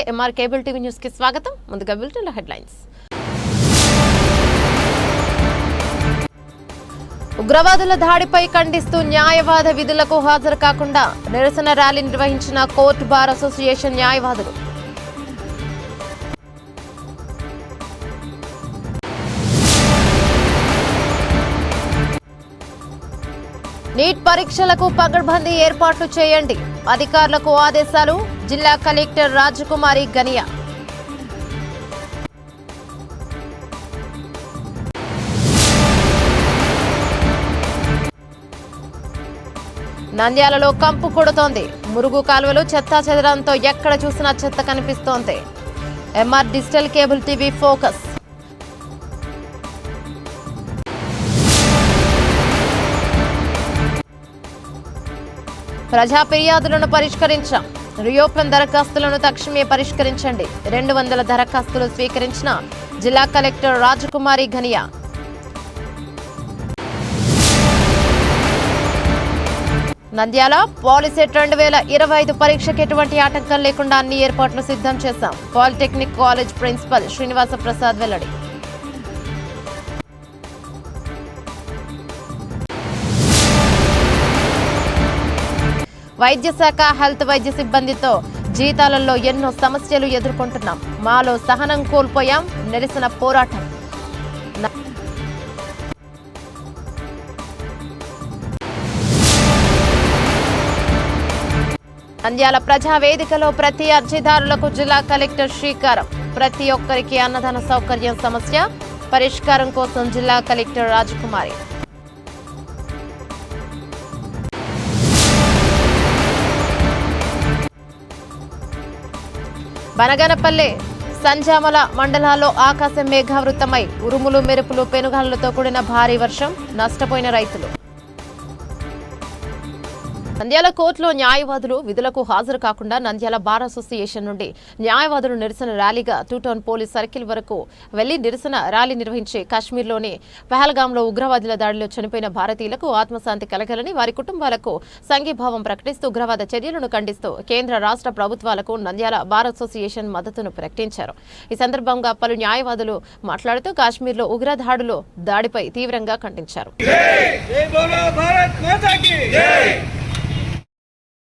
నమస్తే MR cable TV న్యూస్కి స్వాగతం. ముందుగా బులెటిన్లో హెడ్లైన్స్. ఉగ్రవాదుల దాడిపై ఖండిస్తూ న్యాయవాద విధులకు హాజరు కాకుండా నిరసన ర్యాలీ నిర్వహించిన కోర్టు బార్ అసోసియేషన్ న్యాయవాదులు. నీట్ పరీక్షలకు పగడ్బందీ ఏర్పాట్లు చేయండి. అధికారులకు ఆదేశాలు జిల్లా కలెక్టర్ రాజకుమారి గనియా. నంద్యాలలో కంపు కొడుతోంది. మురుగు కాలువలు చెత్తా చెదరంతో ఎక్కడ చూసినా చెత్త కనిపిస్తోంది. MR digital cable TV focus. ప్రజా ఫిర్యాదులను పరిష్కరించాం. రీఓపెన్ దరఖాస్తులను తక్షణమే పరిష్కరించండి. రెండు వందల దరఖాస్తులు స్వీకరించిన జిల్లా కలెక్టర్ రాజకుమారి ఘనియా. నంద్యాల పాలిసెట్ రెండు వేల ఇరవై ఐదు పరీక్షకు ఎటువంటి ఆటంకం లేకుండా అన్ని ఏర్పాట్లు సిద్ధం చేశాం. Polytechnic college principal Srinivasa Prasad వెల్లడి. వైద్య శాఖ హెల్త్ వైద్య సిబ్బందితో జీతాలలో ఎన్నో సమస్యలు ఎదుర్కొంటున్నాం. మాలో సహనం కోల్పోయాం. నిరసన పోరాటం. నంద్యాల ప్రజా వేదికలో ప్రతి అర్జీదారులకు జిల్లా కలెక్టర్ శ్రీకారం. ప్రతి ఒక్కరికి అన్నదాన సౌకర్యం సమస్య. పరిష్కారం కోసం జిల్లా కలెక్టర్ రాజకుమారి. బనగనపల్లె సంజామల మండలాల్లో ఆకాశం మేఘావృతమై ఉరుములు మెరుపులు పెనుగాలులతో కూడిన భారీ వర్షం నష్టపోయిన రైతులు. నంద్యాల కోర్టులో న్యాయవాదులు విధులకు హాజరు కాకుండా నంద్యాల బార్ అసోసియేషన్ నుండి న్యాయవాదులు నిరసన ర్యాలీగా టూటౌన్ పోలీస్ సర్కిల్ వరకు వెళ్ళి నిరసన ర్యాలీ నిర్వహించి కాశ్మీర్లోని పహల్గాంలో ఉగ్రవాదుల దాడిలో చనిపోయిన భారతీయులకు ఆత్మశాంతి కలగాలని వారి కుటుంబాలకు సంఘీభావం ప్రకటిస్తూ ఉగ్రవాద చర్యలను ఖండిస్తూ కేంద్ర రాష్ట్ర ప్రభుత్వాలకు నంద్యాల బార్ అసోసియేషన్ మద్దతును ప్రకటించారు. ఈ సందర్భంగా పలు న్యాయవాదులు మాట్లాడుతూ కాశ్మీర్లో ఉగ్రదాడులు దాడిపై తీవ్రంగా ఖండించారు.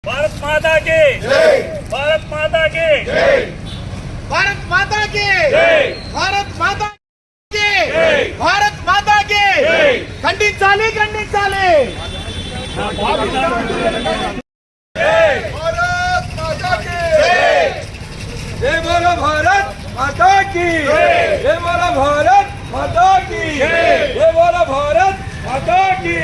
भारत माता के भारत माता के भारत माता के भारत माता के भारत माता के खंडित चाले खंडित चाले। भारत माता के जय। बोलो भारत माता की जय। बोलो भारत माता की जय। बोलो भारत माता की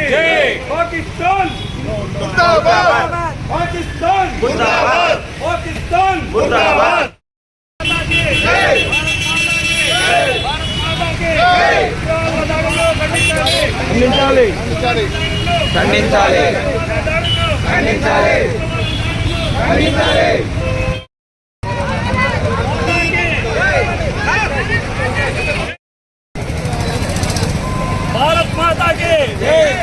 पाकिस्तान जिंदाबाद पाकिस्तान जिंदाबाद पाकिस्तान मुर्दाबाद माता की जय भारत माता की जय ఉగ్రవాదులను ఖండించాలి ఖండించాలి ఖండించాలి ఖండించాలి ఖండించాలి భారత్ మాతా కి భారత్ మాతా కి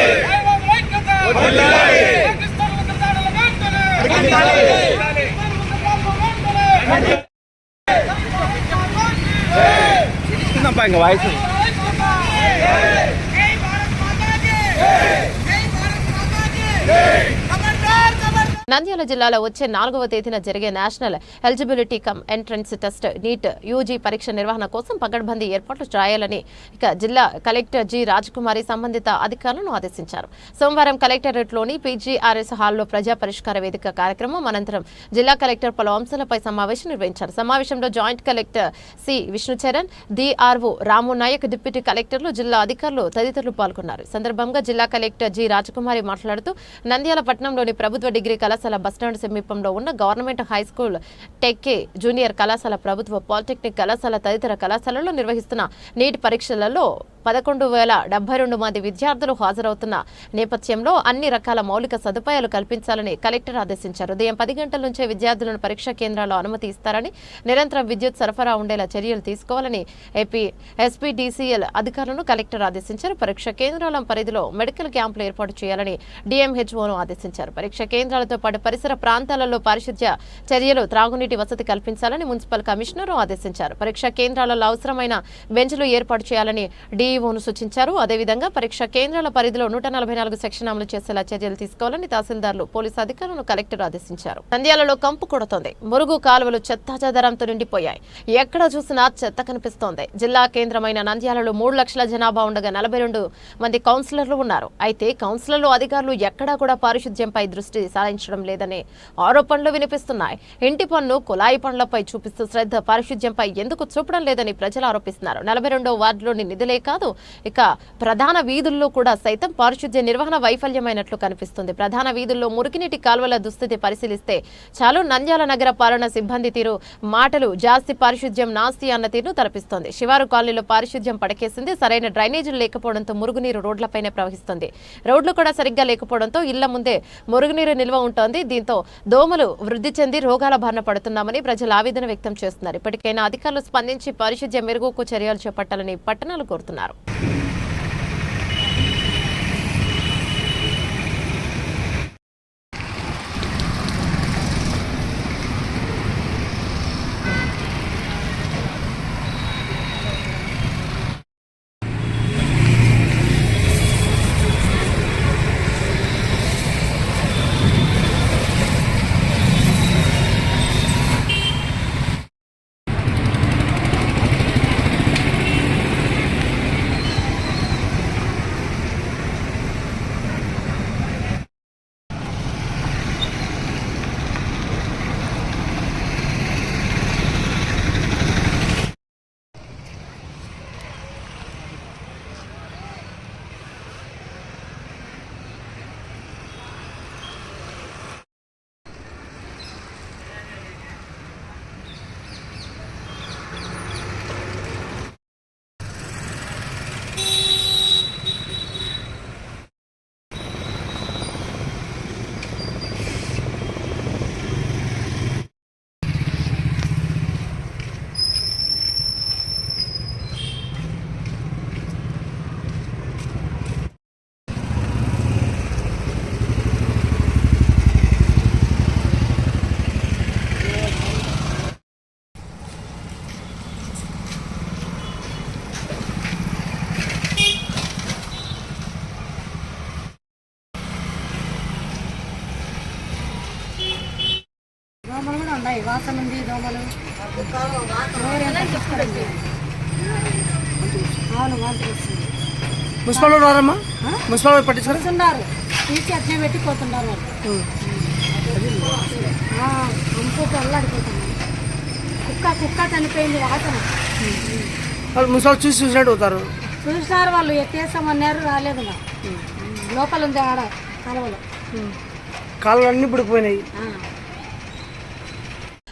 చెప్పా ఇంకా వాయిస్ Hey! నంద్యాల జిల్లాలో వచ్చే నాలుగవ తేదీన జరిగే national eligibility cum entrance test NEET UG పరీక్ష నిర్వహణ కోసం పగడ్బందీ ఏర్పాట్లు చేయాలని ఇక జిల్లా కలెక్టర్ జి రాజకుమారి సంబంధిత అధికారులను ఆదేశించారు. సోమవారం కలెక్టరేట్లోని పీజీఆర్ఎస్ హాల్లో ప్రజా పరిష్కార వేదిక కార్యక్రమం అనంతరం జిల్లా కలెక్టర్ పలు అంశాలపై సమావేశం నిర్వహించారు. సమావేశంలో joint collector C Vishnucharan DRO Ramu Naik deputy కలెక్టర్లు జిల్లా అధికారులు తదితరులు పాల్గొన్నారు. సందర్భంగా జిల్లా కలెక్టర్ జి రాజకుమారి మాట్లాడుతూ నంద్యాల పట్టణంలోని ప్రభుత్వ డిగ్రీ కళాశాల కళాశాల బస్టాండ్ సమీపంలో ఉన్న government high school Tekke junior కళాశాల ప్రభుత్వ పాలిటెక్నిక్ కళాశాల తదితర కళాశాలలో నిర్వహిస్తున్న నీట్ పరీక్షలలో పదకొండు వేల డెబ్బై రెండు మంది విద్యార్థులు హాజరవుతున్న నేపథ్యంలో అన్ని రకాల మౌలిక సదుపాయాలు కల్పించాలని కలెక్టర్ ఆదేశించారు. ఉదయం పది గంటల నుంచే విద్యార్థులను పరీక్షా కేంద్రాల్లో అనుమతి ఇస్తారని నిరంతరం విద్యుత్ సరఫరా ఉండేలా చర్యలు తీసుకోవాలని ఏపీ ఎస్పీడీసీఎల్ అధికారులను కలెక్టర్ ఆదేశించారు. పరీక్షా కేంద్రాల పరిధిలో మెడికల్ క్యాంపులు ఏర్పాటు చేయాలని డిఎంహెచ్ఓను ఆదేశించారు. పరీక్ష కేంద్రాలతో పాటు పరిసర ప్రాంతాలలో పారిశుధ్య చర్యలు త్రాగునీటి వసతి కల్పించాలని మున్సిపల్ కమిషనర్ ఆదేశించారు. పరీక్షా కేంద్రాలలో అవసరమైన బెంచ్లు ఏర్పాటు చేయాలని డీఈఓను సూచించారు. అదేవిధంగా పరీక్షా కేంద్రాల పరిధిలో నూట నలభై నాలుగు సెక్షన్ అమలు చేసేలా చర్యలు తీసుకోవాలని తహసీల్దార్లు పోలీసు అధికారులను కలెక్టర్ ఆదేశించారు. నంద్యాలలో కంపు కొడుతోంది. మురుగు కాలువలు చెత్తాచెదరంతో నిండిపోయాయి. ఎక్కడ చూసినా చెత్త కనిపిస్తోంది. జిల్లా కేంద్రమైన నంద్యాలలో మూడు లక్షల జనాభా ఉండగా నలభై రెండు మంది కౌన్సిలర్లు ఉన్నారు. అయితే కౌన్సిలర్లు అధికారులు ఎక్కడా కూడా పారిశుధ్యంపై దృష్టి సారించడం లేదనే ఆరోపణలు వినిపిస్తున్నాయి. ఇంటి పన్ను కులాయి పనులపై చూపిస్తూ శ్రద్ధ పారిశుధ్యంపై ఎందుకు చూపడం లేదని ప్రజలు ఆరోపిస్తున్నారు. నలభై రెండో వార్డులోని నిధులే కాదు ఇక ప్రధాన వీధుల్లో కూడా సైతం పారిశుధ్య నిర్వహణ వైఫల్యమైనట్లు కనిపిస్తుంది. ప్రధాన వీధుల్లో మురికినీటి కాల్వల దుస్థితి పరిశీలిస్తే చాలు నంద్యాల నగర పాలన సిబ్బంది తీరు మాటలు జాస్తి పారిశుధ్యం నాస్తి అన్న తీరును తలపిస్తోంది. శివారు కాలనీలో పారిశుధ్యం పడకేసింది. సరైన డ్రైనేజీలు లేకపోవడంతో మురుగునీరు రోడ్లపైనే ప్రవహిస్తుంది. రోడ్లు కూడా సరిగ్గా లేకపోవడంతో ఇళ్ళ ముందే మురుగునీరు నిల్వ ఉంటుంది. దీంతో దోమలు వృద్ధి చెంది రోగాల బారిన పడుతున్నామని ప్రజలు ఆవేదన వ్యక్తం చేస్తున్నారు. ఇప్పటికైనా అధికారులు స్పందించి పారిశుధ్య మెరుగుకు చర్యలు చేపట్టాలని పట్టణాలు కోరుతున్నారు. ఉన్నాయి. వాసన ఉంది దోమలు. అవును వాంతి వస్తుంది మున్సిపల్ రారమ్మా మున్సిపల్ వారు పట్టించుకోరా? వస్తున్నారు. తీసి అట్నే పెట్టి పోతున్నారు వాళ్ళు అంపు అల్లాడిపోతున్నారు కుక్క కుక్క చనిపోయింది వాసన. వాళ్ళు మున్సిపల్ చూసి చూసినట్టు అవుతారు. చూసినారు వాళ్ళు ఎత్తేసామన్నారు రాలేదు ఇంకా. లోపల ఉంది ఆడ కలవలో. కాళ్ళు అన్నీ పడిపోయినాయి.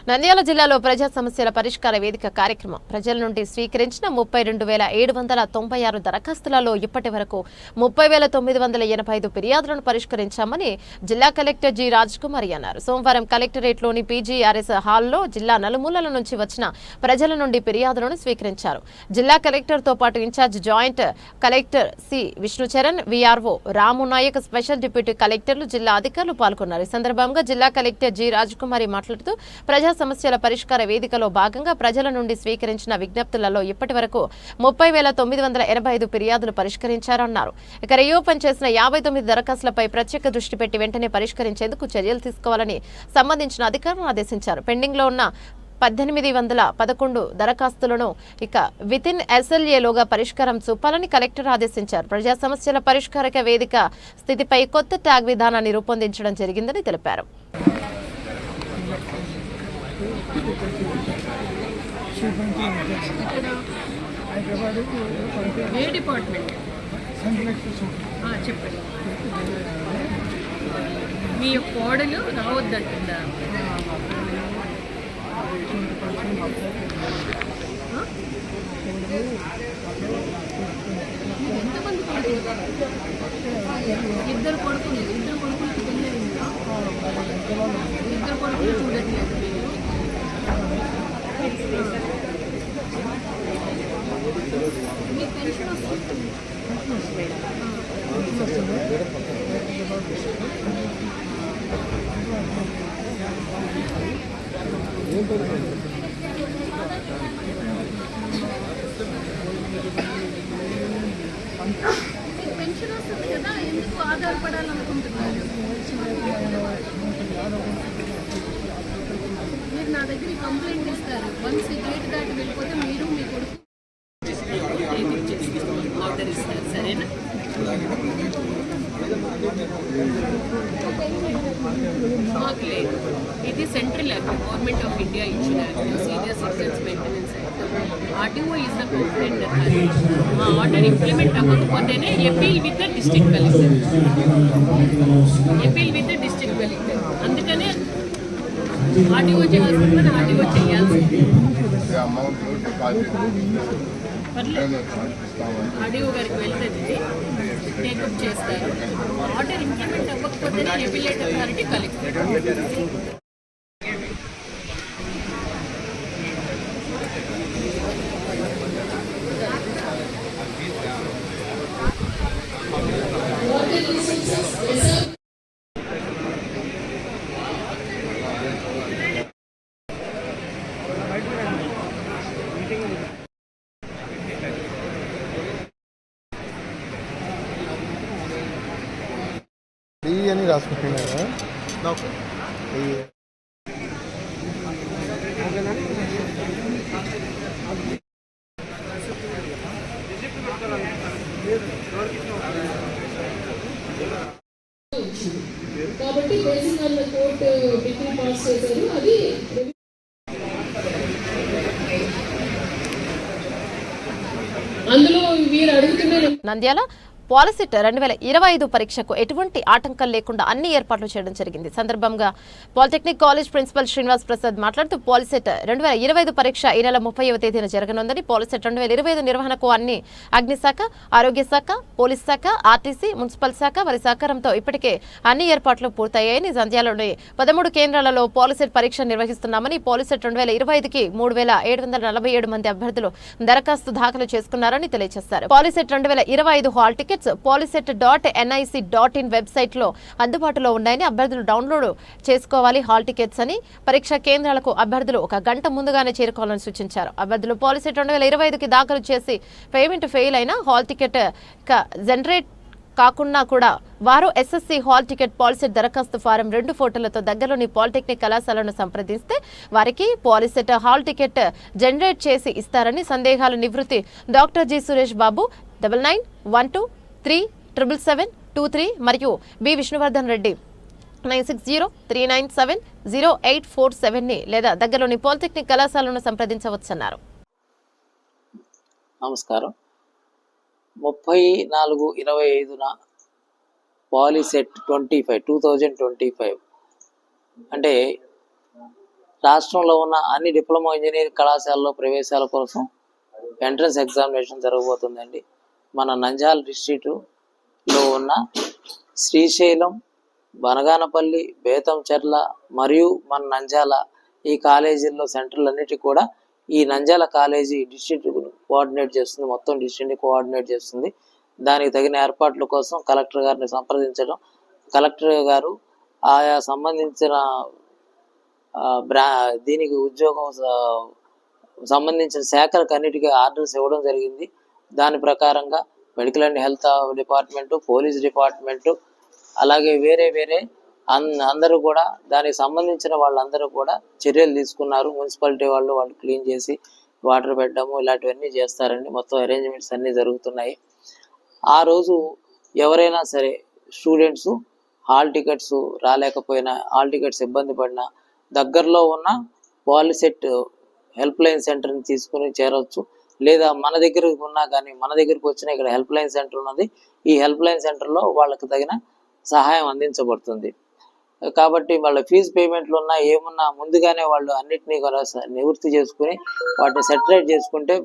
నంద్యాల జిల్లాలో ప్రజా సమస్యల పరిష్కార వేదిక కార్యక్రమం. ప్రజల నుండి స్వీకరించిన ముప్పై రెండు వేల ఏడు వందల తొంభై ఆరు దరఖాస్తులలో ఇప్పటి వరకు ముప్పై వేల తొమ్మిది వందల ఎనభై ఐదు ఫిర్యాదులను పరిష్కరించామని జిల్లా కలెక్టర్ జి రాజ్కుమారి అన్నారు. సోమవారం కలెక్టరేట్లోని పీజీఆర్ఎస్ హాల్లో జిల్లా నలుమూలల నుంచి వచ్చిన ప్రజల నుండి ఫిర్యాదులను స్వీకరించారు. జిల్లా కలెక్టర్తో పాటు in charge joint collector C Vishnucharan VRO Ramu Naik special deputy కలెక్టర్లు జిల్లా అధికారులు పాల్గొన్నారు. ఈ సందర్భంగా జిల్లా కలెక్టర్ జి రాజకుమారి మాట్లాడుతూ ప్రజా సమస్యల పరిష్కార వేదికలో భాగంగా ప్రజల నుండి స్వీకరించిన విజ్ఞప్తులలో ఇప్పటి వరకు ముప్పై వేల తొమ్మిది వందల ఎనభై ఐదు ఫిర్యాదులు పరిష్కరించారన్నారు. ఇక రీఓపెన్ చేసిన యాభై తొమ్మిది దరఖాస్తులపై ప్రత్యేక దృష్టి పెట్టి వెంటనే పరిష్కరించేందుకు చర్యలు తీసుకోవాలని సంబంధించిన అధికారులను ఆదేశించారు. పెండింగ్లో ఉన్న పద్దెనిమిది వందల పదకొండు దరఖాస్తులను ఇక వితిన్ ఎస్ఎల్ఏలోగా పరిష్కారం చూపాలని కలెక్టర్ ఆదేశించారు. ప్రజా సమస్యల పరిష్కారక వేదిక స్థితిపై కొత్త ట్యాగ్ విధానాన్ని రూపొందించడం జరిగిందని తెలిపారు. ఏ డిపార్ట్మెంట్? చెప్పండి. మీ కోడలు రావద్దంటుందా మీరు ఎంతమంది ఇద్దరు కొడుకులు ఇద్దరు కొడుకులకి ఇద్దరు కొడుకులు చూడట్లేదు. పెన్షన్ వస్తుంది కదా ఎందుకు ఆధారపడాలనుకుంటున్నారు మీరు నా దగ్గర కంప్లైంట్ ఇస్తారు. వన్స్ గేట్ దాటి వెళ్ళిపోతే మీరు మీ కొడుకు ఆర్డర్ ఇస్తారు సరేనా మాకు లేదు. ఇది central act government of India ఇచ్చిన senior citizens maintenance act RTO is the complaint మా order implement అవ్వకపోతేనే appeal with the district collector appeal with the district RTO RTO చేయాల్సింది. డిపాజిట్ పర్లేదు. ఆర్డీఓ గారికి వెళ్తుంది టేకప్ చేస్తారు ఆర్డర్ ఇంప్లిమెంట్ అవ్వకపోతేనే appellate authority collector డి అని రాసుకుంటున్నారా? కాబట్టి బేసిక్ కోర్టు డిగ్రీ పాస్ చేశారు. అది అందులో వీరు అడుగుతున్న నంద్యాల పాలసిట్ రెండు వేల ఇరవై ఐదు పరీక్షకు ఎటువంటి ఆటంకం లేకుండా అన్ని ఏర్పాట్లు చేయడం జరిగింది. సందర్భంగా polytechnic college principal Srinivas Prasad మాట్లాడుతూ పాలిసెట్ రెండు వేల ఇరవై ఐదు పరీక్ష ఈ నెల ముప్పైవ తేదీన జరగనుందని పాలిసెట్ రెండు వేల ఇరవై ఐదు నిర్వహణకు అన్ని అగ్నిశాఖ ఆరోగ్య శాఖ పోలీస్ శాఖ ఆర్టీసీ మున్సిపల్ శాఖ వారి సహకారంతో ఇప్పటికే అన్ని ఏర్పాట్లు పూర్తయ్యాయని జంధ్యాలలోని పదమూడు కేంద్రాలలో పాలిసెట్ పరీక్ష నిర్వహిస్తున్నామని పాలిసెట్ రెండు వేల ఇరవై ఐదుకి మూడు వేల ఏడు వందల నలభై ఏడు మంది అభ్యర్థులు దరఖాస్తు దాఖలు చేసుకున్నారని తెలియజేశారు. పాలిసెట్ రెండు వేల ఇరవై ఐదు hall tickets POLYCET dot NIC dot in వెబ్సైట్లో అందుబాటులో ఉన్నాయని అభ్యర్థులు డౌన్లోడ్ చేసుకోవాలి. హాల్ టికెట్స్ అని పరీక్షా కేంద్రాలకు అభ్యర్థులు ఒక గంట ముందుగానే చేరుకోవాలని సూచించారు. అభ్యర్థులు పాలిసెట్ రెండు వేల ఇరవై ఐదుకి దాఖలు చేసి పేమెంట్ ఫెయిల్ అయినా హాల్ టికెట్ జనరేట్ కాకుండా కూడా వారు ఎస్ఎస్సి హాల్ టికెట్ పాలిసెట్ దరఖాస్తు ఫారం రెండు ఫోటోలతో దగ్గరలోని పాలిటెక్నిక్ కళాశాలను సంప్రదిస్తే వారికి పాలిసెట్ హాల్ టికెట్ జనరేట్ చేసి ఇస్తారని సందేహాలు నివృత్తి doctor G Suresh Babu double nine one two three triple seven two three మరియు B Vishnuvardhan Reddy. Nine six zero three nine seven zero eight four సెవెన్ని లేదా దగ్గరలోని పాలిటెక్నిక్ కళాశాలను సంప్రదించవచ్చన్నారు. నమస్కారం. ముప్పై నాలుగు ఇరవై ఐదున POLYCET twenty five two thousand twenty five. అంటే రాష్ట్రంలో ఉన్న అన్ని డిప్లొమా ఇంజనీరింగ్ కళాశాలలో ప్రవేశాల కోసం ఎంట్రన్స్ ఎగ్జామినేషన్ జరగబోతుందండి. మన నంజాల్ డిస్ట్రిక్ట్లో ఉన్న శ్రీశైలం బనగానపల్లి బేతంచెర్ల మరియు మన నంజాల ఈ కాలేజీల్లో సెంటర్లన్నిటికీ కూడా ఈ నంజాల కాలేజీ డిస్ట్రిక్ట్ కోఆర్డినేట్ చేస్తుంది. మొత్తం డిస్ట్రిక్ట్ని కోఆర్డినేట్ చేస్తుంది. దానికి తగిన ఏర్పాట్ల కోసం కలెక్టర్ గారిని సంప్రదించడం కలెక్టర్ గారు ఆయా సంబంధించిన బ్రా దీనికి ఉద్యోగం సంబంధించిన శాఖలకు అన్నిటికీ ఆర్డర్స్ ఇవ్వడం జరిగింది. దాని ప్రకారంగా medical and health department police department అలాగే వేరే వేరే అన్ అందరూ కూడా దానికి సంబంధించిన వాళ్ళందరూ కూడా చర్యలు తీసుకున్నారు. మున్సిపాలిటీ వాళ్ళు వాళ్ళు క్లీన్ చేసి వాటర్ పెట్టడము ఇలాంటివన్నీ చేస్తారండి మొత్తం అరేంజ్మెంట్స్ అన్నీ జరుగుతున్నాయి. ఆ రోజు ఎవరైనా సరే స్టూడెంట్స్ హాల్ టికెట్స్ రాలేకపోయినా హాల్ టికెట్స్ ఇబ్బంది పడినా దగ్గరలో ఉన్న పాలిసెట్ హెల్ప్ లైన్ సెంటర్ని తీసుకుని చేరవచ్చు లేదా మన దగ్గరకు ఉన్నా కానీ మన దగ్గరకు వచ్చిన ఇక్కడ హెల్ప్ లైన్ సెంటర్ ఉన్నది. ఈ హెల్ప్ లైన్ సెంటర్లో వాళ్ళకి తగిన సహాయం అందించబడుతుంది. కాబట్టి వాళ్ళ ఫీజు పేమెంట్లు ఉన్నా ఏమున్నా ముందుగానే వాళ్ళు అన్నిటినీ కూడా నివృత్తి చేసుకుని వాటిని సెటిలైట్ చేసుకుంటే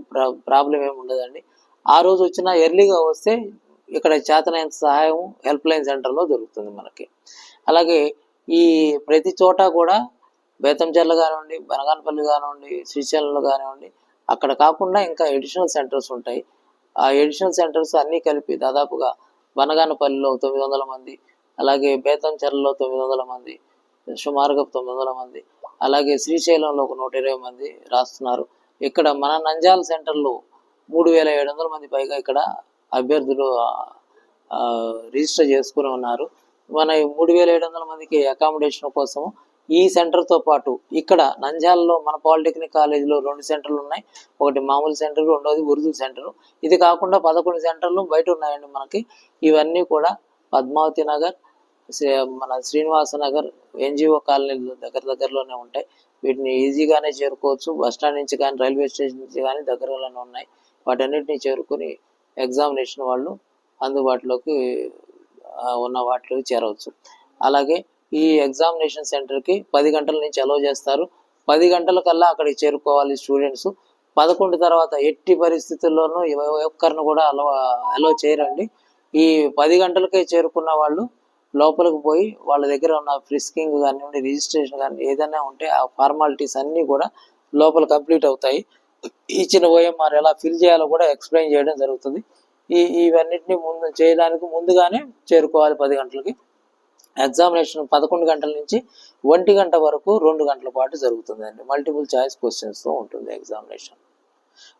ప్రాబ్లం ఏమి ఉండదండి. ఆ రోజు వచ్చిన ఎర్లీగా వస్తే ఇక్కడ చేతనైన సహాయం హెల్ప్ లైన్ సెంటర్లో దొరుకుతుంది మనకి. అలాగే ఈ ప్రతి చోట కూడా బేతంచెర్లు కానివ్వండి బనగానపల్లి కానివ్వండి శ్రీశైలంలో కానివ్వండి అక్కడ కాకుండా ఇంకా ఎడిషనల్ సెంటర్స్ ఉంటాయి. ఆ ఎడిషనల్ సెంటర్స్ అన్నీ కలిపి దాదాపుగా బనగానపల్లిలో తొమ్మిది వందల మంది అలాగే బేతంచెర్లలో తొమ్మిది వందల మంది సుమారుగా తొమ్మిది వందల మంది అలాగే శ్రీశైలంలో ఒక నూట ఇరవై మంది రాస్తున్నారు. ఇక్కడ మన నంజాల సెంటర్లో మూడు వేల ఏడు వందల మంది పైగా ఇక్కడ అభ్యర్థులు ఆ, రిజిస్టర్ చేసుకుని ఉన్నారు. మన మూడు వేల ఏడు వందల మందికి అకామిడేషన్ కోసం ఈ సెంటర్తో పాటు ఇక్కడ నంద్యాలలో మన పాలిటెక్నిక్ కాలేజీలో రెండు సెంటర్లు ఉన్నాయి. ఒకటి మామూలు సెంటర్ రెండోది ఉర్దూ సెంటర్. ఇది కాకుండా పదకొండు సెంటర్లు బయట ఉన్నాయండి మనకి. ఇవన్నీ కూడా పద్మావతి నగర్ మన శ్రీనివాస నగర్ ఎన్జిఓ కాలనీలు దగ్గర దగ్గరలోనే ఉంటాయి. వీటిని ఈజీగానే చేరుకోవచ్చు. బస్ స్టాండ్ నుంచి కానీ రైల్వే స్టేషన్ నుంచి కానీ దగ్గరలోనే ఉన్నాయి. వాటన్నిటిని చేరుకుని ఎగ్జామినేషన్ వాళ్ళు అందుబాటులోకి ఉన్న వాటిలోకి చేరవచ్చు. అలాగే ఈ ఎగ్జామినేషన్ సెంటర్కి పది గంటల నుంచి అలో చేస్తారు. పది గంటల కల్లా అక్కడికి చేరుకోవాలి స్టూడెంట్స్. పదకొండు తర్వాత ఎట్టి పరిస్థితుల్లోనూ ఒక్కరిని కూడా అలో అలో చేయరండి. ఈ పది గంటలకే చేరుకున్న వాళ్ళు లోపలికి పోయి వాళ్ళ దగ్గర ఉన్న ఫ్రిస్కింగ్ కానివ్వండి రిజిస్ట్రేషన్ కానీ ఏదైనా ఉంటే ఆ ఫార్మాలిటీస్ అన్నీ కూడా లోపల కంప్లీట్ అవుతాయి. ఇచ్చిన ఓఎంఆర్ ఎలా ఫిల్ చేయాలో కూడా ఎక్స్ప్లెయిన్ చేయడం జరుగుతుంది. ఈ ఇవన్నిటిని ముందు చేయడానికి ముందుగానే చేరుకోవాలి పది గంటలకి. ఎగ్జామినేషన్ పదకొండు గంటల నుంచి ఒంటి గంట వరకు రెండు గంటల పాటు జరుగుతుందండి. మల్టిపుల్ చాయిస్ క్వశ్చన్స్తో ఉంటుంది ఎగ్జామినేషన్.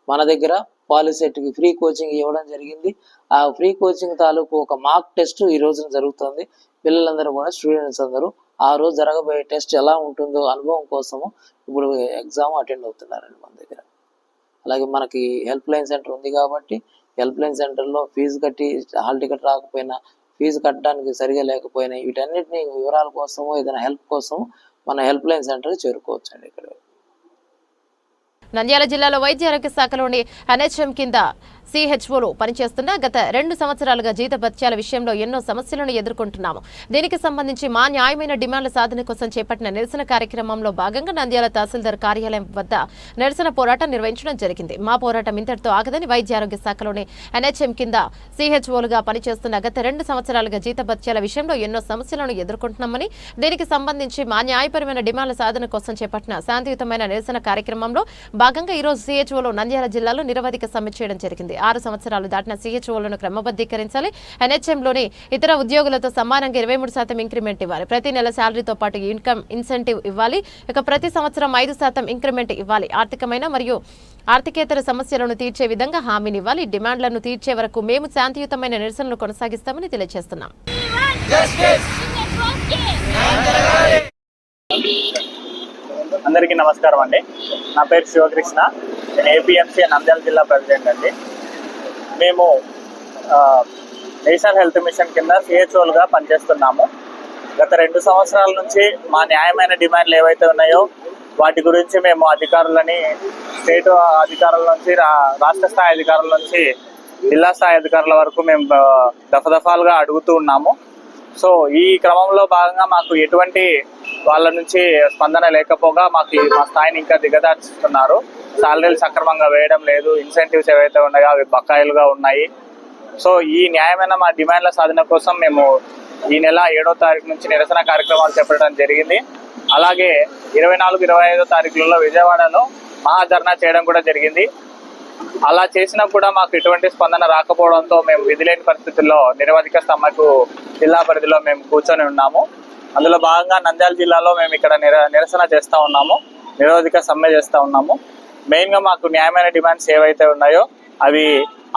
మన దగ్గర పాలిసెట్కి ఫ్రీ కోచింగ్ ఇవ్వడం జరిగింది. ఆ ఫ్రీ కోచింగ్ తాలూకు ఒక మార్క్ టెస్ట్ ఈ రోజున జరుగుతుంది. పిల్లలందరూ కూడా స్టూడెంట్స్ అందరూ ఆ రోజు జరగబోయే టెస్ట్ ఎలా ఉంటుందో అనుభవం కోసము ఇప్పుడు ఎగ్జామ్ అటెండ్ అవుతున్నారండి మన దగ్గర. అలాగే మనకి హెల్ప్ లైన్ సెంటర్ ఉంది కాబట్టి హెల్ప్ లైన్ సెంటర్లో ఫీజు కట్టి హాల్ టికెట్ రాకపోయినా ఫీజు కట్టడానికి సరిగా లేకపోయినాయి. వీటన్నిటిని వివరాల కోసము ఏదైనా హెల్ప్ కోసం మన హెల్ప్ లైన్ సెంటర్కి చేరుకోవచ్చు అండి ఇక్కడ నంద్యాల జిల్లాలో వైద్య ఆరోగ్య శాఖలోని ఎన్హెచ్ఎం కింద సిహెచ్ఓలు పనిచేస్తున్న గత రెండు సంవత్సరాలుగా జీతభత్యాల విషయంలో ఎన్నో సమస్యలను ఎదుర్కొంటున్నాము. దీనికి సంబంధించి మా న్యాయమైన డిమాండ్ల సాధన కోసం చేపట్టిన నిరసన కార్యక్రమంలో భాగంగా నంద్యాల తహసీల్దార్ కార్యాలయం వద్ద నిరసన పోరాటం నిర్వహించడం జరిగింది. మా పోరాటం ఇంతటితో ఆగదని వైద్య ఆరోగ్య శాఖలోని ఎన్హెచ్ఎం కింద సిహెచ్ఓలుగా పనిచేస్తున్న గత రెండు సంవత్సరాలుగా జీతభత్యాల విషయంలో ఎన్నో సమస్యలను ఎదుర్కొంటున్నామని దీనికి సంబంధించి మా న్యాయపరమైన డిమాండ్ల సాధన కోసం చేపట్టిన శాంతియుతమైన నిరసన కార్యక్రమంలో భాగంగా ఈరోజు సిహెచ్ఓలో నంద్యాల జిల్లాలో నిరవధిక సమ్మె చేయడం జరిగింది. ఆరు సంవత్సరాలు దాటిన సిహెచ్ఓలను క్రమబద్ధీకరించాలి. ఎన్హెచ్ఎంలోని ఇతర ఉద్యోగులతో సమానంగా ఇరవై మూడు శాతం ఇంక్రిమెంట్ ఇవ్వాలి. ప్రతి నెల శాలరీతో పాటు ఇన్కమ్ ఇన్సెంటివ్ ఇవ్వాలి. ఇక ప్రతి సంవత్సరం ఐదు శాతం ఇంక్రిమెంట్ ఇవ్వాలి. ఆర్థికమైన మరియు ఆర్థికేతర సమస్యలను తీర్చే విధంగా హామీనివ్వాలి. డిమాండ్లను తీర్చే వరకు మేము శాంతియుతమైన నిరసనలు కొనసాగిస్తామని తెలియజేస్తున్నాం. అందరికీ నమస్కారం అండి. నా పేరు శివకృష్ణ. నేను ఏపీఎంసీ నంద్యాల జిల్లా ప్రెసిడెంట్ అండి. మేము నేషనల్ హెల్త్ మిషన్ కింద సిహెచ్ఓలుగా పనిచేస్తున్నాము. గత రెండు సంవత్సరాల నుంచి మా న్యాయమైన డిమాండ్లు ఏవైతే ఉన్నాయో వాటి గురించి మేము అధికారులని స్టేట్ అధికారుల నుంచి రా- రాష్ట్ర స్థాయి అధికారుల నుంచి జిల్లా స్థాయి అధికారుల వరకు మేము దఫదఫాలుగా అడుగుతూ ఉన్నాము. సో ఈ క్రమంలో భాగంగా మాకు ఎటువంటి వాళ్ళ నుంచి స్పందన లేకపోగా మాకు మా స్థాయిని ఇంకా దిగదార్చుతున్నారు. సాలరీలు సక్రమంగా వేయడం లేదు. ఇన్సెంటివ్స్ ఏవైతే ఉన్నాయో అవి బకాయిలుగా ఉన్నాయి. సో ఈ న్యాయమైన మా డిమాండ్ల సాధన కోసం మేము ఈ నెల ఏడో తారీఖు నుంచి నిరసన కార్యక్రమాలు చేపట్టడం జరిగింది. అలాగే ఇరవై నాలుగు ఇరవై ఐదో తారీఖులలో విజయవాడలో మహాధర్నా చేయడం కూడా జరిగింది. అలా చేసినా కూడా మాకు ఎటువంటి స్పందన రాకపోవడంతో మేము విధిలేని పరిస్థితుల్లో నిరవధిక సమ్మెకు జిల్లా పరిధిలో మేము కూర్చొని ఉన్నాము. అందులో భాగంగా నంద్యాల జిల్లాలో మేము ఇక్కడ నిర నిరసన చేస్తూ ఉన్నాము. నిరవధిక సమ్మె చేస్తూ ఉన్నాము. మెయిన్గా మాకు న్యాయమైన డిమాండ్స్ ఏవైతే ఉన్నాయో అవి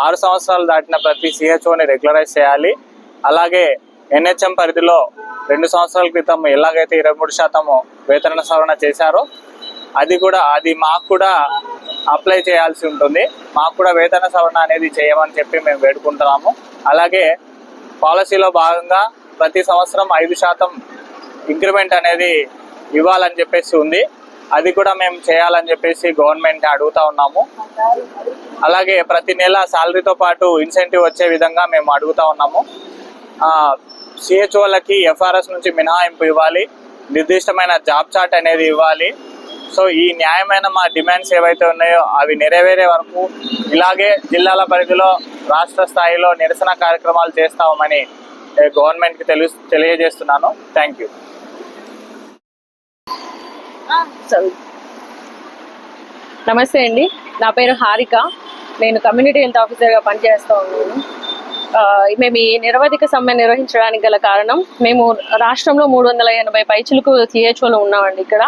ఆరు సంవత్సరాలు దాటిన ప్రతి సిహెచ్ఓని రెగ్యులరైజ్ చేయాలి. అలాగే ఎన్హెచ్ఎం పరిధిలో రెండు సంవత్సరాల క్రితం ఎలాగైతే ఇరవై మూడు శాతము వేతన సవరణ చేశారో అది కూడా అది మాకు కూడా అప్లై చేయాల్సి ఉంటుంది. మాకు కూడా వేతన సవరణ అనేది చేయమని చెప్పి మేము వేడుకుంటున్నాము. అలాగే పాలసీలో భాగంగా ప్రతి సంవత్సరం ఐదు శాతం ఇంక్రిమెంట్ అనేది ఇవ్వాలని చెప్పేసి ఉంది. అది కూడా మేము చేయాలని చెప్పేసి గవర్నమెంట్ అడుగుతా ఉన్నాము. అలాగే ప్రతి నెల శాలరీతో పాటు ఇన్సెంటివ్ వచ్చే విధంగా మేము అడుగుతా ఉన్నాము. సిహెచ్ఓలకి ఎఫ్ఆర్ఎస్ నుంచి మినహాయింపు ఇవ్వాలి. నిర్దిష్టమైన జాబ్ చార్ట్ అనేది ఇవ్వాలి. సో ఈ న్యాయమైన మా డిమాండ్స్ ఏవైతే ఉన్నాయో అవి నెరవేరే వరకు ఇలాగే జిల్లాల పరిధిలో రాష్ట్ర స్థాయిలో నిరసన కార్యక్రమాలు చేస్తామని గవర్నమెంట్కి తెలు తెలియజేస్తున్నాను. Thank you. నమస్తే అండి. నా పేరు హారిక. నేను కమ్యూనిటీ హెల్త్ ఆఫీసర్గా పనిచేస్తూ ఉన్నాను. మేము ఈ నిరవధిక సమ్మె నిర్వహించడానికి గల కారణం మేము రాష్ట్రంలో మూడు వందల ఎనభై పైచులకు సిహెచ్ఓలు ఉన్నామండి ఇక్కడ.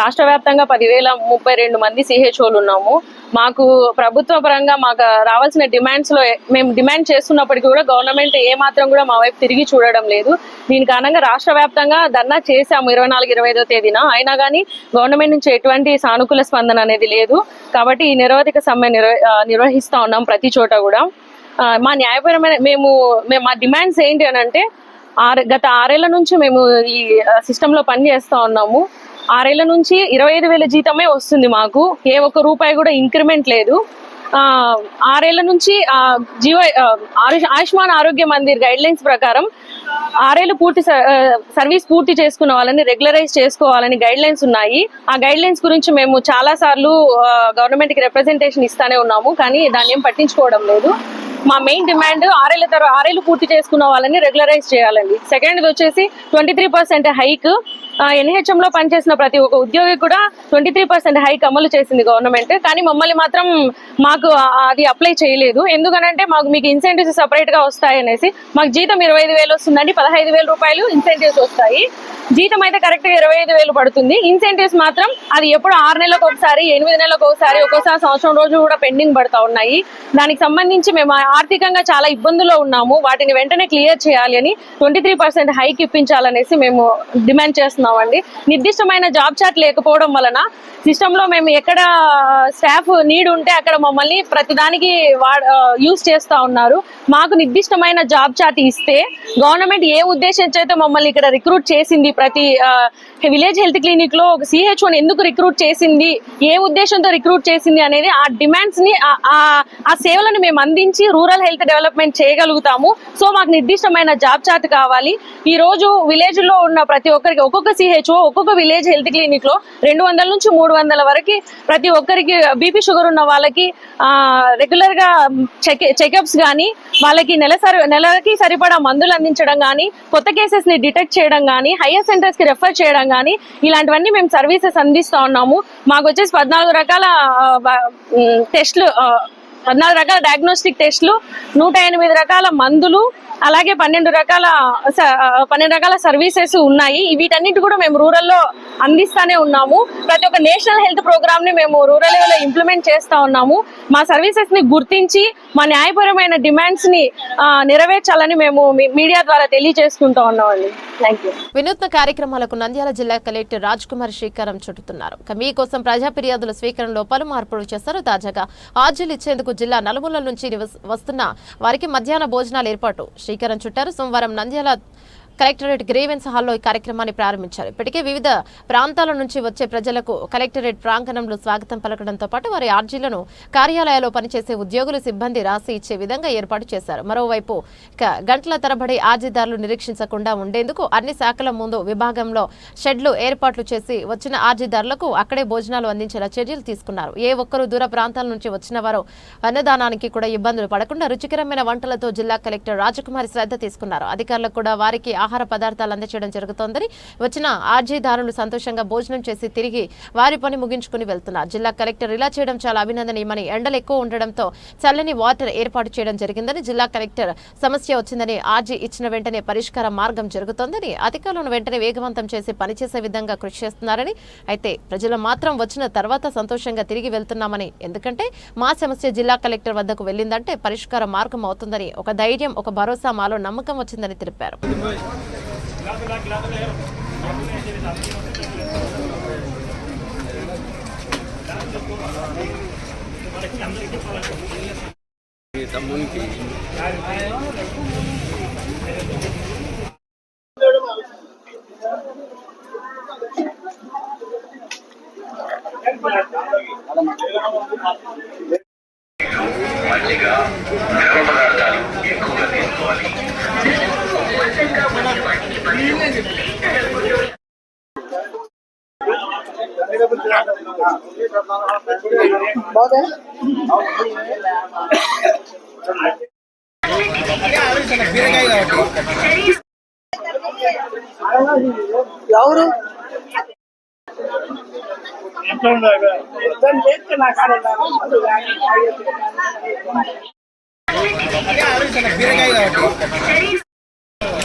రాష్ట్ర వ్యాప్తంగా పదివేల ముప్పై రెండు మంది సిహెచ్ఓలు ఉన్నాము. మాకు ప్రభుత్వ పరంగా మాకు రావాల్సిన డిమాండ్స్లో మేము డిమాండ్ చేస్తున్నప్పటికీ కూడా గవర్నమెంట్ ఏ మాత్రం కూడా మా వైపు తిరిగి చూడడం లేదు. దీని కారణంగా రాష్ట్ర వ్యాప్తంగా ధర్నా చేశాము ఇరవై నాలుగు ఇరవై ఐదో తేదీన. అయినా కానీ గవర్నమెంట్ నుంచి ఎటువంటి సానుకూల స్పందన అనేది లేదు. కాబట్టి ఈ నిరవధిక సమ్మె నిర్వ నిర్వహిస్తా ఉన్నాం ప్రతి చోట కూడా. మా న్యాయపరమైన మేము మేము మా డిమాండ్స్ ఏంటి అని అంటే ఆరు గత ఆరేళ్ళ నుంచి మేము ఈ సిస్టంలో లో పని చేస్తూ ఉన్నాము. ఆరేళ్ళ నుంచి ఇరవై ఐదు వేల జీతమే వస్తుంది మాకు. ఏ ఒక్క రూపాయి కూడా ఇంక్రిమెంట్ లేదు. ఆరేళ్ళ నుంచి జీవ ఆయుష్మాన్ ఆరోగ్య మందిర్ గైడ్ లైన్స్ ప్రకారం ఆరేళ్ళు పూర్తి స- సర్వీస్ పూర్తి చేసుకున్న వాళ్ళని రెగ్యులరైజ్ చేసుకోవాలని గైడ్ లైన్స్ ఉన్నాయి. ఆ గైడ్ లైన్స్ గురించి మేము చాలా సార్లు గవర్నమెంట్కి రిప్రజెంటేషన్ ఇస్తానే ఉన్నాము. కానీ దాన్ని ఏం పట్టించుకోవడం లేదు. మా మెయిన్ డిమాండ్ ఆరేళ్ళ తర్వాత ఆరేళ్ళు పూర్తి చేసుకున్న వాళ్ళని రెగ్యులరైజ్ చేయాలండి. సెకండ్ వచ్చేసి twenty three percent hike NHM లో పనిచేసిన ప్రతి ఒక్క ఉద్యోగి కూడా ట్వంటీ త్రీ పర్సెంట్ హైక్ అమలు చేసింది గవర్నమెంట్. కానీ మమ్మల్ని మాత్రం మాకు అది అప్లై చేయలేదు. ఎందుకనంటే మాకు మీకు ఇన్సెంటివ్స్ సపరేట్గా వస్తాయి అనేసి మాకు జీతం ఇరవై ఐదు వేలు వస్తుందండి పదహైదు వేల రూపాయలు ఇన్సెంటివ్స్ వస్తాయి. జీతం అయితే కరెక్ట్గా ఇరవై ఐదు వేలు పడుతుంది. ఇన్సెంటివ్స్ మాత్రం అది ఎప్పుడు ఆరు నెలలకు ఒకసారి ఎనిమిది నెలలకు ఒకసారి ఒక్కోసారి సంవత్సరం రోజు కూడా పెండింగ్ పడతా ఉన్నాయి. దానికి సంబంధించి మేము ఆర్థికంగా చాలా ఇబ్బందుల్లో ఉన్నాము. వాటిని వెంటనే క్లియర్ చేయాలి అని ట్వంటీ త్రీ పర్సెంట్ హైక్ ఇప్పించాలనేసి మేము డిమాండ్ చేస్తున్నాం. చేస్తున్నామండి నిర్దిష్టమైన జాబ్ చాట్ లేకపోవడం వలన సిస్టమ్లో మేము ఎక్కడ స్టాఫ్ నీడ్ ఉంటే అక్కడ మమ్మల్ని ప్రతిదానికి యూస్ చేస్తా ఉన్నారు. మాకు నిర్దిష్టమైన జాబ్ చాట్ ఇస్తే గవర్నమెంట్ ఏ ఉద్దేశం అయితే మమ్మల్ని ఇక్కడ రిక్రూట్ చేసింది ప్రతి విలేజ్ హెల్త్ క్లినిక్లో ఒక సిహెచ్ఓని ఎందుకు రిక్రూట్ చేసింది ఏ ఉద్దేశంతో రిక్రూట్ చేసింది అనేది ఆ డిమాండ్స్ని ఆ- సేవలను మేము అందించి రూరల్ హెల్త్ డెవలప్మెంట్ చేయగలుగుతాము. సో మాకు నిర్దిష్టమైన జాబ్ చాట్ కావాలి. ఈ రోజు విలేజ్లో ఉన్న ప్రతి ఒక్కరికి ఒక్కొక్క సిహెచ్ఓ ఒక్కొక్క విలేజ్ హెల్త్ క్లినిక్లో రెండు వందల నుంచి మూడు వందల వరకు ప్రతి ఒక్కరికి బీపీ షుగర్ ఉన్న వాళ్ళకి రెగ్యులర్గా చెక్ చెకప్స్ కానీ వాళ్ళకి నెల సరి నెలకి సరిపడా మందులు అందించడం కానీ కొత్త కేసెస్ని డిటెక్ట్ చేయడం కానీ హైయర్ సెంటర్స్కి రెఫర్ చేయడం కానీ ఇలాంటివన్నీ మేము సర్వీసెస్ అందిస్తా ఉన్నాము. మాకు వచ్చేసి పద్నాలుగు రకాల టెస్ట్లు పద్నాలుగు రకాల డయాగ్నోస్టిక్ టెస్ట్లు నూట ఎనిమిది రకాల మందులు అలాగే పన్నెండు రకాల స- పన్నెండు రకాల సర్వీసెస్ ఉన్నాయి. వీటన్నిటి కూడా మేము రూరల్లో అందిస్తానే ఉన్నాము. ప్రతి ఒక్క నేషనల్ హెల్త్ ప్రోగ్రామ్ని మేము రూరల్ లెవెల్లో ఇంప్లిమెంట్ చేస్తా ఉన్నాము. మా సర్వీసెస్ని గుర్తించి మా న్యాయపరమైన డిమాండ్స్ని నెరవేర్చాలని మేము మీ- మీడియా ద్వారా తెలియజేసుకుంటా ఉన్నామండి. థ్యాంక్ యూ వినూత్న కార్యక్రమాలకు నంద్యాల జిల్లా కలెక్టర్ రాజ్ కుమార్ శ్రీకారం చుట్టుతున్నారు. మీకోసం ప్రజా ఫిర్యాదుల స్వీకరణలో పలు మార్పులు చేస్తారు తాజాగా. ఆర్జీలు ఇచ్చేందుకు జిల్లా నలుమూలల నుంచి వస్తున్న వారికి మధ్యాహ్న భోజనాలు ఏర్పాటు. శ్రీకారం చుట్టారు. సోమవారం నంద్యాల కలెక్టరేట్ గ్రేవెన్స్ హాల్లో ఈ కార్యక్రమాన్ని ప్రారంభించారు. ఇప్పటికే వివిధ ప్రాంతాల నుంచి వచ్చే ప్రజలకు కలెక్టరేట్ ప్రాంగణంలో స్వాగతం పలకడంతో పాటు వారి ఆర్జీలను కార్యాలయాల్లో పనిచేసే ఉద్యోగులు సిబ్బంది రాసి ఇచ్చే విధంగా ఏర్పాటు చేశారు. మరోవైపు గంటల తరబడి ఆర్జీదారులు నిరీక్షించకుండా ఉండేందుకు అన్ని శాఖల ముందు విభాగంలో షెడ్లు ఏర్పాట్లు చేసి వచ్చిన ఆర్జీదారులకు అక్కడే భోజనాలు అందించేలా చర్యలు తీసుకున్నారు. ఏ ఒక్కరూ దూర ప్రాంతాల నుంచి వచ్చిన వారు అన్నదానానికి కూడా ఇబ్బందులు పడకుండా రుచికరమైన వంటలతో జిల్లా కలెక్టర్ రాజకుమారి శ్రద్ధ తీసుకున్నారు. అధికారులకు కూడా వారికి ఆహార ఆహార పదార్థాలు అందచేయడం జరుగుతోందని వచ్చిన ఆర్జీదారులు సంతోషంగా భోజనం చేసి తిరిగి వారి పని ముగించుకుని వెళ్తున్నారు. జిల్లా కలెక్టర్ ఇలా చేయడం చాలా అభినందనీయమని ఎండలు ఎక్కువ ఉండడంతో చల్లని వాటర్ ఏర్పాటు చేయడం జరిగిందని జిల్లా కలెక్టర్ సమస్య వచ్చిందని ఆర్జీ ఇచ్చిన వెంటనే పరిష్కార మార్గం జరుగుతోందని అధికారులను వెంటనే వేగవంతం చేసి పనిచేసే విధంగా కృషి చేస్తున్నారని అయితే ప్రజలు మాత్రం వచ్చిన తర్వాత సంతోషంగా తిరిగి వెళ్తున్నామని ఎందుకంటే మా సమస్య జిల్లా కలెక్టర్ వద్దకు వెళ్ళిందంటే పరిష్కార మార్గం అవుతుందని ఒక ధైర్యం ఒక భరోసా మాలో నమ్మకం వచ్చిందని తెలిపారు. మజ్జిగ ద్రవ పదార్థాలు ఎక్కువగా తీసుకోవాలి बहुत है ಯಾವ್ರು ಬೀರಕಾಯಿ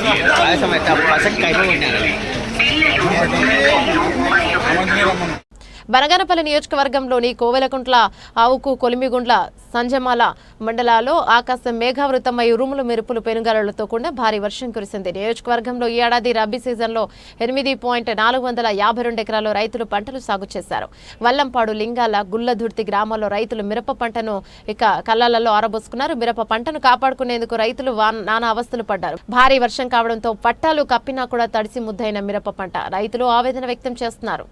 Para eso me está, para hacer caer con Banaganapalli నియోజకవర్గంలోని కోవెలకుంట్ల ఆవుకు కొలిమిగుండ్ల సంజమాల మండలాల్లో ఆకాశం మేఘావృతమై ఉరుములు మెరుపులు పెనుగాలతో కూడిన భారీ వర్షం కురిసింది. నియోజకవర్గంలో ఈ ఏడాది రబీ సీజన్లో ఎనిమిది పాయింట్ నాలుగు వందల యాభై రెండు ఎకరాల్లో రైతులు పంటలు సాగు చేశారు. వల్లంపాడు లింగాల గుల్లదుర్తి గ్రామాల్లో రైతులు మిరప పంటను ఇక కళ్ళలలో ఆరబోసుకున్నారు. మిరప పంటను కాపాడుకునేందుకు రైతులు నానా అవస్థలు పడ్డారు. భారీ వర్షం కావడంతో పట్టాలు కప్పినా కూడా తడిసి ముద్దైన మిరప పంట. రైతులు ఆవేదన వ్యక్తం చేస్తున్నారు.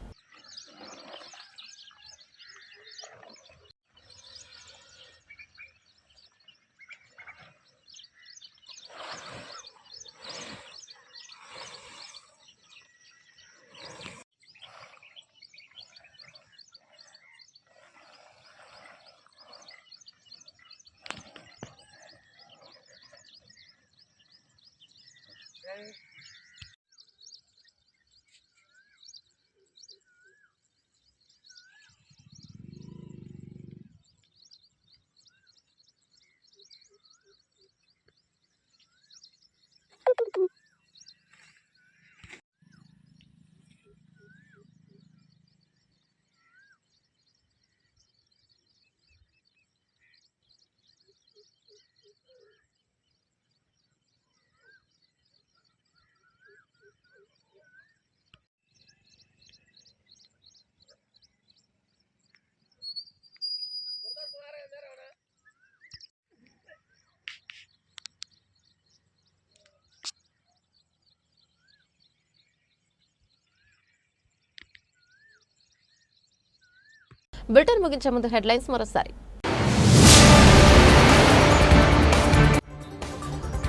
బ్రిటన్ ముగించే ముందు హెడ్లైన్స్ మరోసారి.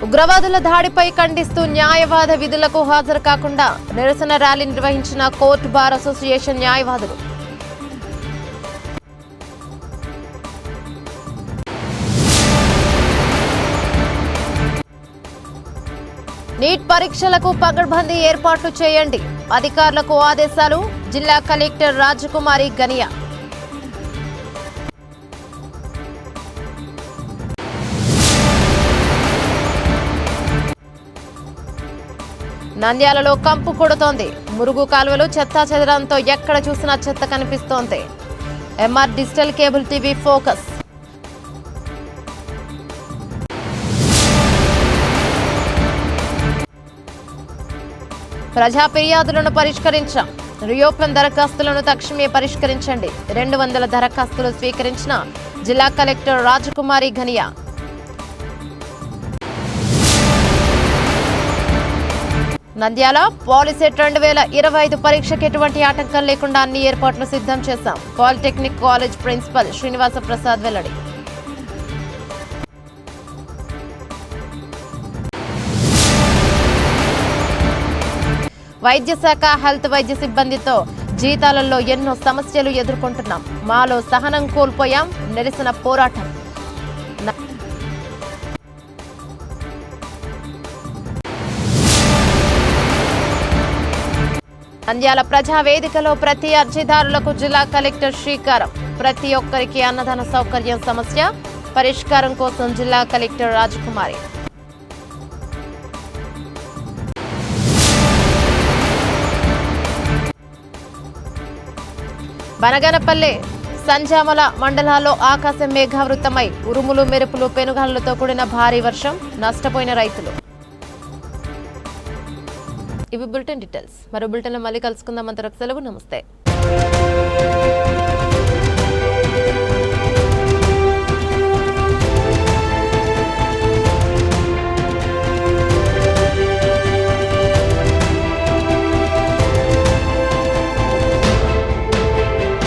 ఉగ్రవాదుల దాడిపై ఖండిస్తూ న్యాయవాద విధులకు హాజరు కాకుండా నిరసన ర్యాలీ నిర్వహించిన కోర్టు బార్ అసోసియేషన్ న్యాయవాదులు. నీట్ పరీక్షలకు పగడ్బందీ ఏర్పాట్లు చేయండి. అధికారులకు ఆదేశాలు జిల్లా కలెక్టర్ రాజకుమారి గనియా. నంద్యాలలో కంపు కొడుతోంది. మురుగు కాలువలు చెత్తా చెదరంతో ఎక్కడ చూసినా చెత్త కనిపిస్తోంది. MR digital cable TV focus. ప్రజా ఫిర్యాదులను పరిష్కరించాం. రీఓపెన్ దరఖాస్తులను తక్షణమే పరిష్కరించండి. రెండు వందల దరఖాస్తులు స్వీకరించిన జిల్లా కలెక్టర్ రాజకుమారి ఘనియా. నంద్యాల పాలిసెట్ రెండు వేల ఇరవై ఐదు పరీక్షకు ఎటువంటి ఆటంకం లేకుండా అన్ని ఏర్పాట్లు సిద్ధం చేశాం. Polytechnic college principal Srinivasa Prasad వెల్లడి. వైద్య శాఖ హెల్త్ వైద్య సిబ్బందితో జీతాలలో ఎన్నో సమస్యలు ఎదుర్కొంటున్నాం. మాలో సహనం కోల్పోయాం. నిరసన పోరాటం. నంద్యాల ప్రజా వేదికలో ప్రతి అర్జీదారులకు జిల్లా కలెక్టర్ శ్రీకారం. ప్రతి ఒక్కరికి అన్నదాన సౌకర్యం సమస్య. పరిష్కారం కోసం జిల్లా కలెక్టర్ రాజకుమారి. బనగనపల్లె సంజామల మండలాల్లో ఆకాశం మేఘావృతమై ఉరుములు మెరుపులు పెనుగాలులతో కూడిన భారీ వర్షం నష్టపోయిన రైతులు. ఇవి బులెటిన్ డీటెయిల్స్. మరో బులెటిన్లో మళ్ళీ కలుసుకుందాం. అంతవరకు సెలవు. నమస్తే.